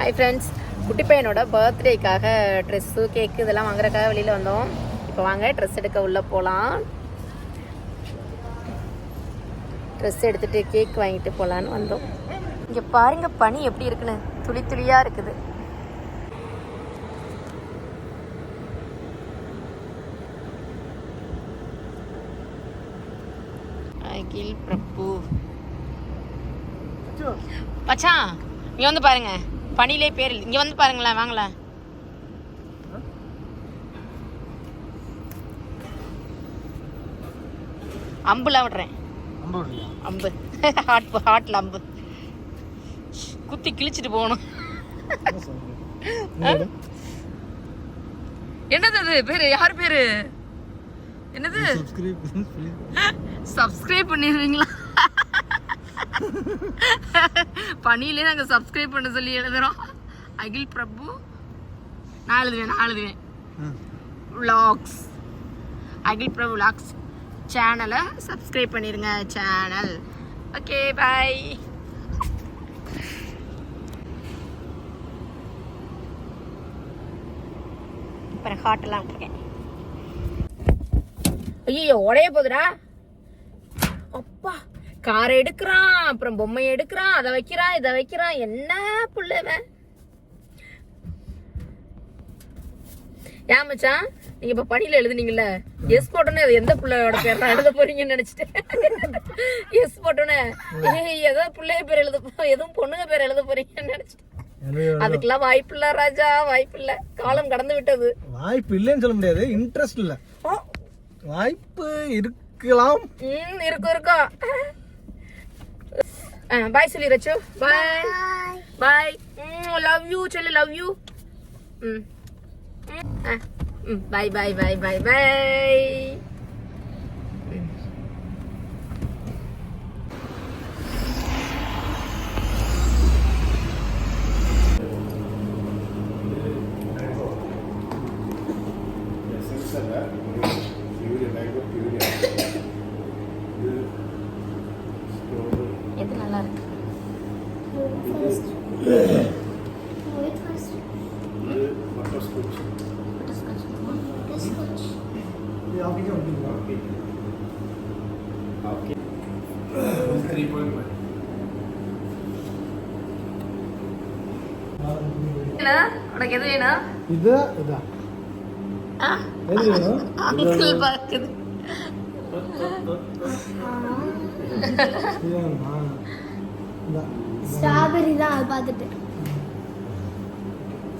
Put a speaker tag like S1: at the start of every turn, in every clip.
S1: Hi friends குட்டி பையனோட பர்த்டேக்காக dress கேக்கு இதெல்லாம் வாங்குறதுக்காக வெளியில் வந்தோம். இப்போ வாங்க ட்ரெஸ் எடுக்க உள்ளே போகலாம் ட்ரெஸ் எடுத்துகிட்டு கேக் வாங்கிட்டு போகலான்னு வந்தோம். இங்கே பாருங்க பனி எப்படி இருக்குன்னு. துளி துளியாக இருக்குது. அகில் பிரபு. மச்சான் இங்க வந்து பாருங்க. பனிலே பேர் இங்க வந்து பாருங்களேன் வாங்களேன். அம்புல விடுறேன். அம்பு ஹாட் ஹாட்ல அம்பு. குத்தி கிழிச்சிட்டு போகணும். என்னது? அது? பேரு? யார் பேரு? என்னது? சப்ஸ்கிரைப் பண்ணிடுவீங்களா பணியிலே நாங்கள் சப்ஸ்கிரைப் பண்ண சொல்லி எழுதுறோம். அகில் பிரபு. நான் எழுதுவேன் நான் எழுதுவேன். vlogs. அகில் பிரபு vlogs சேனலை சப்ஸ்கிரைப் பண்ணிடுங்க சேனல் ஓகே பாய் அப்புறம் ஹாட்டெல்லாம் விட்டுருக்கேன் ஐயோ உடைய போகுதுடா. அப்பா. காரை எடுக்கிறான் அப்புறம் பொம்மையை எடுக்கிறான் அதை வைக்கிறான் இதை வைக்கிறான். என்ன புள்ளவன் ஏன் மச்சான்? நீங்க இப்ப பணியில எழுதுனீங்கல்ல? எஸ் போட்டோன்னே அது எந்த புள்ளையோட பேர் தான் எழுத போறீங்கன்னு நினைச்சிட்டேன். எஸ் போட்டோன்னே ஏய் ஏதோ பிள்ளைய பேர் எழுத எதுவும் பொண்ணுங்க பேர் எழுத போறீங்கன்னு நினைச்சிட்டேன். அதுக்கெல்லாம் வாய்ப்பு இல்ல ராஜா வாய்ப்பு இல்ல. காலம் கடந்து விட்டது.
S2: வாய்ப்பு இல்லைன்னு சொல்ல முடியாது. இன்ட்ரெஸ்ட் இல்ல. வாய்ப்பு இருக்கலாம்.
S1: ம் இருக்கும். இருக்கும் பாய் சொல்லி ரச்சு பாய் பாய் லவ் யூ சொல்லு லவ் யூ ம் பாய் பாய் பாய் பாய் பாய் எது நல்லா இருக்கு என்ன? உனக்கு எது வேணும்
S2: இது எது வேணும்
S1: அங்கிள் பாக்குது
S3: ஸ்ட்ராபெரி தான் பார்த்துட்டு
S2: இப்ப இதுல குத்துவா? என்னது?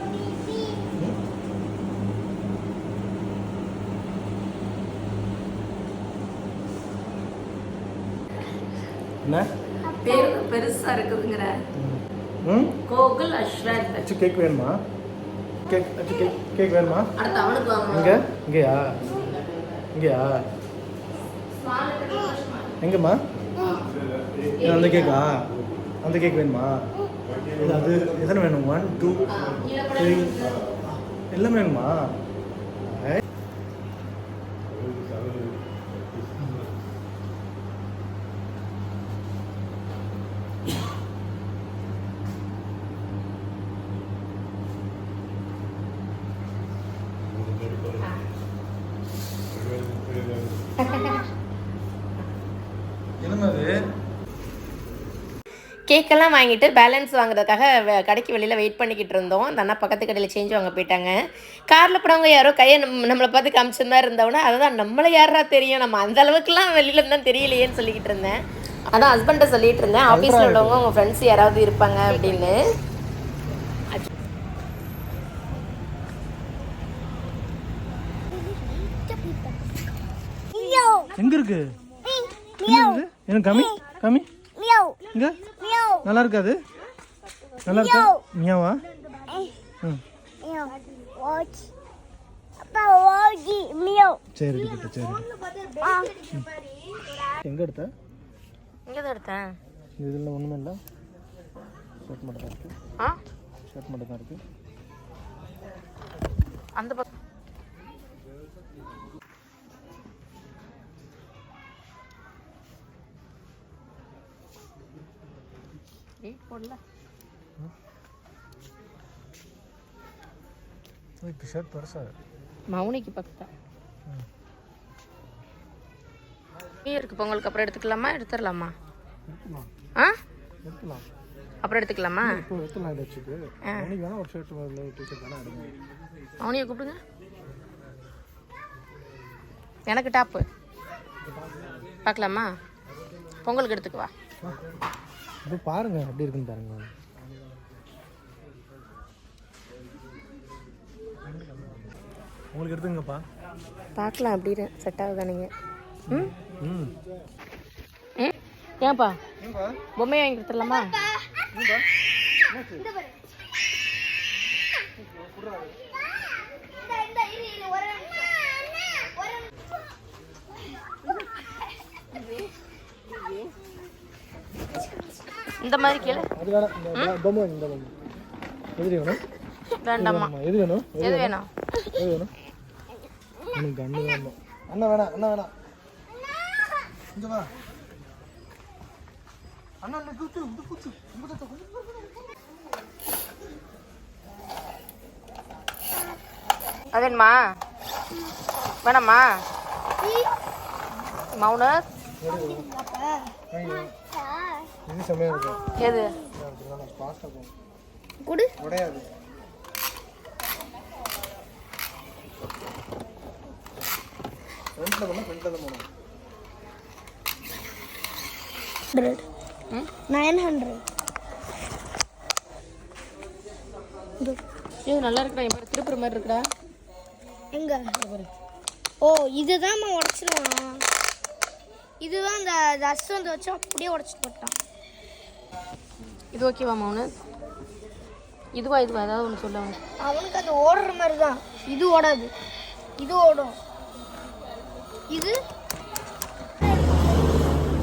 S2: என்ன?
S1: பேரு பெருசா இருக்குதுங்கிற.
S2: ம்?
S1: கோகுல் அஸ்வந்த்
S2: அச்சு கேக் வேணுமா? கேக் அச்சு கேக் கேக் வேணுமா?
S1: அடுத்து அவனுக்கு
S2: இங்க
S1: வாங்கணும்
S2: இங்கயா? இங்கயா? எங்கம்மா? அந்த கேக்கா? அந்த கேக் வேணுமா? இது அது எத்தனை வேணும்? ஒன் டூ த்ரீ எல்லாம் வேணுமா?
S1: கேக்கெல்லாம் வாங்கிட்டு பேலன்ஸ் வாங்குறதுக்காக கடைக்கு வெளியில் வெயிட் பண்ணிக்கிட்டு இருந்தோம். அந்த அண்ணா பக்கத்து கடையில் சேஞ்ச் வாங்க போயிட்டாங்க. காரில் போனவங்க யாரோ கையை நம் நம்மளை பார்த்து காமிச்ச மாதிரி இருந்தவொடனே அதுதான் நம்மளை யாரா தெரியும்? நம்ம அந்த அளவுக்குலாம் வெளியில இருந்தால் தெரியலையேன்னு சொல்லிக்கிட்டு இருந்தேன். அதான் ஹஸ்பண்ட்டை சொல்லிட்டு இருந்தேன். ஆஃபீஸில் உள்ளவங்க உங்கள் ஃப்ரெண்ட்ஸ் யாராவது இருப்பாங்க அப்படின்னு.
S2: எங்க இருக்கு? எங்க இருக்கு? எனக்கு கம்மி கம்மி. இங்க. நல்லா இருக்காது நல்லா இருக்கா மியாவா. சரி சரி. எங்கே எடுத்த?
S1: இங்கே தான் எடுத்தேன்.
S2: இதில் ஒன்றுமே இல்லை. ஷர்ட் மட்டும் தான் இருக்குது
S1: ஆ?
S2: ஷர்ட் மட்டும் தான் இருக்குது
S1: அந்த பக்கம். வெயிட் போடல
S2: இப்போ ஷர்ட் பெருசாக
S1: மௌனிக்கு பக்கத்தா இருக்கு பொங்கலுக்கு அப்புறம் எடுத்துக்கலாமா? எடுத்துடலாமா ஆ.
S2: எடுத்துலாம்
S1: அப்புறம் எடுத்துக்கலாமா மௌனியை கூப்பிடுங்க. எனக்கு டாப்பு பார்க்கலாமா பொங்கலுக்கு எடுத்துக்குவா
S2: இப்போ பாருங்க எப்படி இருக்குன்னு பாருங்க. உங்களுக்கு எடுத்துங்கப்பா
S1: பார்க்கலாம் அப்படின்னு செட் ஆகுதானுங்க. ம்?
S2: ம்.
S1: ம்? ஏன்ப்பா பொம்மையை வாங்கி கொடுத்துடலாமா? இந்த மாதிரி கேளு.
S2: அது வேணாம் இந்த பொம்மை இந்த பொம்மை. எது வேணும்?
S1: வேண்டாமா
S2: எது வேணும்?
S1: எது வேணும்?
S2: எது வேணும்? எனக்கு கண்ணு வேணும். அண்ணா வேணாம் அண்ணா வேணாம். இங்க வா. அண்ணா அண்ணா கூத்து இந்த கூத்து இந்த கூத்து
S1: அது வேணுமா வேணாமா? மௌனஸ்
S2: இது செம்மையாக இருக்கும்
S1: எது?
S2: பாஸ்டா போகும்
S1: குடு.
S2: உடையாது ஃப்ரண்ட்டில் பண்ணால் ஃப்ரண்ட்டில் தான் போகணும்
S3: ஹண்ட்ரட் நைன் ஹண்ட்ரட்
S1: இது நல்லா இருக்குடா என் பேர் திருப்புற மாதிரி இருக்குடா.
S3: எங்க? ஓ இதுதான் உடச்சிருவான். இதுதான் அந்த ரஸ் வந்து வச்சு அப்படியே உடச்சிட்டு போட்டான்.
S1: இது ஓகேவா மௌனஸ் இதுவா இதுவா ஏதாவது ஒன்று சொல்ல அவனுக்கு.
S3: அவனுக்கு அது ஓடுற மாதிரி தான் இது ஓடாது. இது ஓடும். இது?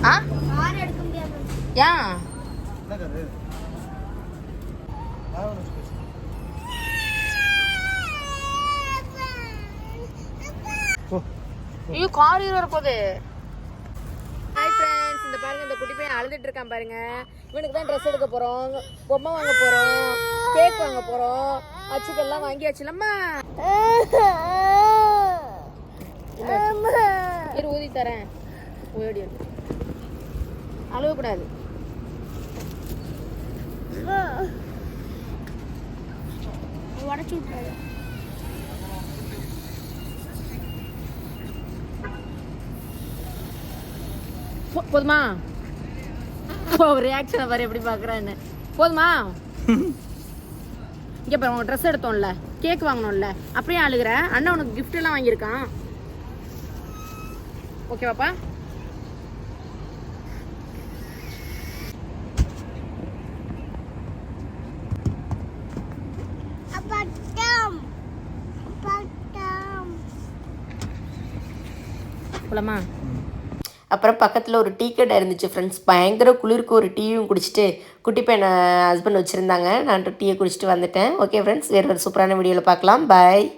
S1: ஆ?
S3: கார் எடுக்க முடியாது.
S1: ஏன் ஐயோ கார் வர போகுது ஹாய் ஃப்ரெண்ட்ஸ் இந்த பாருங்க இந்த குட்டி பையன் அழுதுட்டு இருக்கான் பாருங்க. இவனுக்கு தான் ட்ரெஸ் எடுக்க போறோம். பொம்மை வாங்க போறோம். கேக் வாங்க போறோம். அச்சுக்கெல்லாம் வாங்கியாச்சுலம்மா இரு ஊதி தரேன். ஓடி அழுவக்கூடாது.
S3: உடச்சு
S1: விட்டுறாரு போதுமா? ரியாக்ஷனை பாரு எப்படி பார்க்குறான்னு போதுமா? இங்கே பாரு உனக்கு ட்ரெஸ் எடுத்தோம்ல. கேக் வாங்கணும்ல. அப்படியே அழுகுற. அண்ணன் உனக்கு gift எல்லாம் வாங்கியிருக்கான்.
S3: அப்பட்டம். அப்பட்டம்.
S1: போலாமா? அப்புறம் பக்கத்தில் ஒரு டீ கடை இருந்துச்சு ஃப்ரெண்ட்ஸ் பயங்கர குளிருக்கு ஒரு டீயும் குடிச்சிட்டு குட்டி பையனை ஹஸ்பண்ட் வச்சுருந்தாங்க. நான் டீயை குடிச்சிட்டு வந்துட்டேன். ஓகே ஃப்ரெண்ட்ஸ் வேறு ஒரு சூப்பரான வீடியோவில் பார்க்கலாம். பாய்